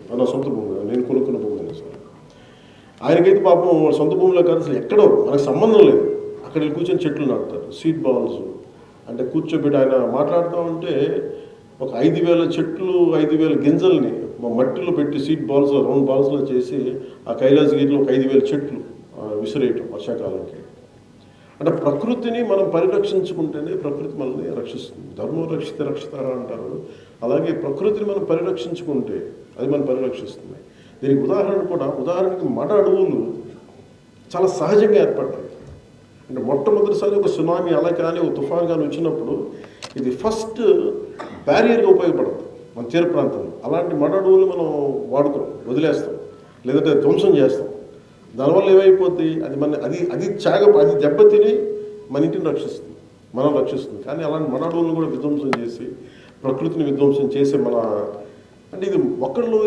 నా సొంత భూమి నేను కొనుక్కున్న భూమి సార్. ఆయనకైతే పాపం వాళ్ళ సొంత భూమిలో కాదు అసలు ఎక్కడో మనకు సంబంధం లేదు. అక్కడ వెళ్ళి కూర్చొని చెట్లు నాటుతారు సీడ్ బాల్స్. అంటే కూర్చోబెట్టి ఆయన మాట్లాడుతూ ఉంటే ఒక ఐదు వేల చెట్లు ఐదు వేల గింజల్ని మా మట్టిలో పెట్టి సీడ్ బాల్స్ రౌండ్ బాల్స్లో చేసి ఆ కైలాసగిరిలో ఒక ఐదు వేల చెట్లు విసిరేయటం వర్షాకాలంకి. అంటే ప్రకృతిని మనం పరిరక్షించుకుంటేనే ప్రకృతి మనల్ని రక్షిస్తుంది. ధర్మం రక్షిత రక్షితారా అంటారు. అలాగే ప్రకృతిని మనం పరిరక్షించుకుంటే అది మనం పరిరక్షిస్తుంది. దీనికి ఉదాహరణ కూడా ఉదాహరణకి మడ అడవులు చాలా సహజంగా ఏర్పడ్డాయి. అంటే మొట్టమొదటిసారి ఒక సునామీ అలా కానీ ఒక తుఫాన్ కానీ వచ్చినప్పుడు ఇది ఫస్ట్ బ్యారియర్గా ఉపయోగపడుతుంది మన తీర ప్రాంతంలో. అలాంటి మడ అడవులు మనం వాడుకోం వదిలేస్తాం. లేదంటే ధ్వంసం చేస్తాం. దానివల్ల ఏమైపోతాయి అది మన అది అది త్యాగ అది దెబ్బతిని మన ఇంటిని రక్షిస్తుంది. మనం రక్షిస్తుంది. కానీ అలాంటి మన అడవులను కూడా విధ్వంసం చేసి ప్రకృతిని విధ్వంసం చేసి మన అంటే ఇది ఒకళ్ళు